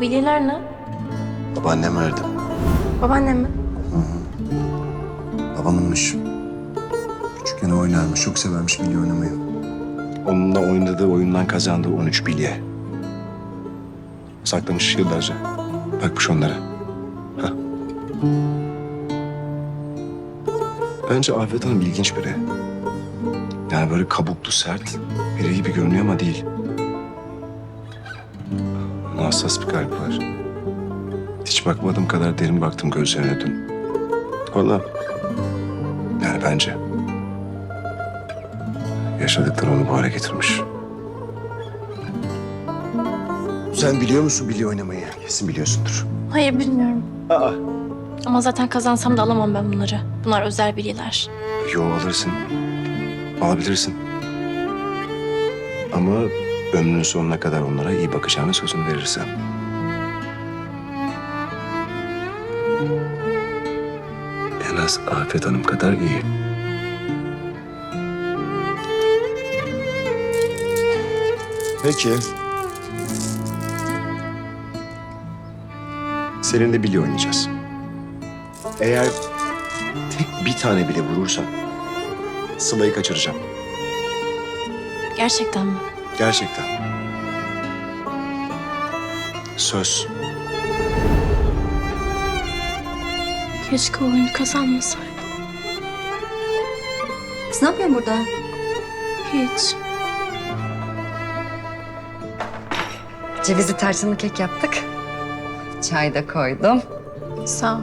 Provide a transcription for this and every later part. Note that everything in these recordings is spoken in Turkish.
Bu bilyeler ne? Babaannem verdi. Babaannem mi? Babamınmış. Küçükken oynarmış, çok severmiş bilye oynamayı. Onunla oynadığı oyundan kazandığı 13 bilye. Saklamış yıllarca. Bakmış onlara. Hah. Bence Afet Hanım ilginç biri. Yani böyle kabuklu, sert biri gibi görünüyor ama değil. Hassas bir kalbi var. Hiç bakmadığım kadar derin baktım gözlerine dün. Vallahi yani bence. Yaşadıkları onu bu hale getirmiş. Sen biliyor musun bilye oynamayı? Kesin biliyorsundur. Hayır bilmiyorum. Aa. Ama zaten kazansam da alamam ben bunları. Bunlar özel bilyeler. Yo alırsın. Alabilirsin. Ama ömrünün sonuna kadar onlara iyi bakacağını sözünü verirsen. En az Afet Hanım kadar iyi. Peki. Seninle bilye oynayacağız. Eğer tek bir tane bile vurursan Sıla'yı kaçıracağım. Gerçekten mi? Gerçekten. Söz. Keşke oyunu kazanmasaydım. Kız ne yapıyorsun burada? Hiç. Cevizli tarçınlı kek yaptık. Çay da koydum. Sağ ol.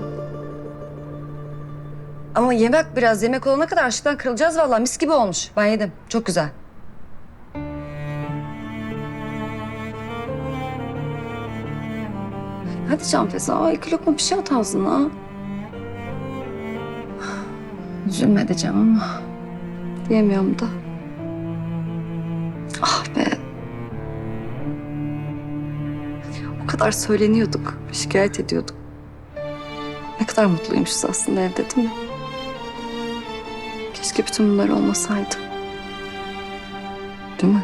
Ama yemek biraz yemek olana kadar açlıktan kırılacağız vallahi mis gibi olmuş. Ben yedim. Çok güzel. Hadi Can Feza, iki lokma bir şey at ağzına. Üzülme diyeceğim ama diyemiyorum da. Ah be. O kadar söyleniyorduk, şikayet ediyorduk. Ne kadar mutluymuşuz aslında evde değil mi? Keşke bütün bunlar olmasaydı. Değil mi?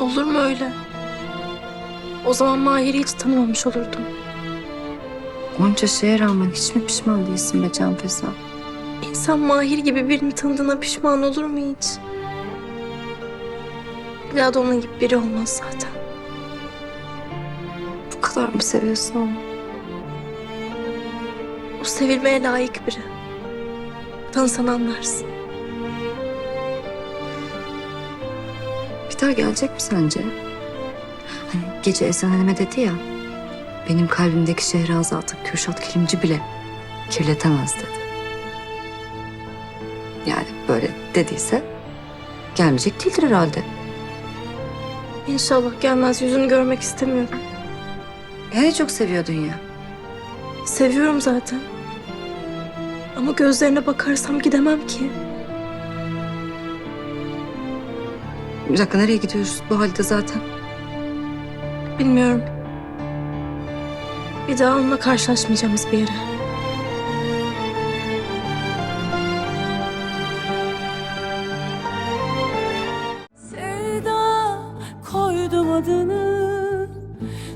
Olur mu öyle? O zaman Mahir'i hiç tanımamış olurdum. Onca şeye rağmen hiç mi pişman değilsin be Can Feza? İnsan Mahir gibi birini tanıdığına pişman olur mu hiç? Da onun gibi biri olmaz zaten. Bu kadar mı seviyorsun onu? O sevilmeye layık biri. Tanısan anlarsın. Bir daha gelecek mi sence? Gece Esen Hanım'a dedi ya... ...benim kalbimdeki Şehrazat'ı Kürşat Kilimci bile kirletemez dedi. Yani böyle dediyse gelmeyecek değildir herhalde. İnşallah gelmez yüzünü görmek istemiyorum. Yani çok seviyordun ya. Seviyorum zaten. Ama gözlerine bakarsam gidemem ki. Bir dakika nereye gidiyoruz bu halde zaten? Bilmiyorum. Bir daha onunla karşılaşmayacağımız bir yere. Sevda koydum adını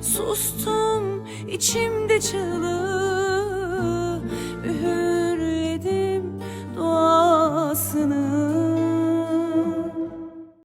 Sustum içimde çığlık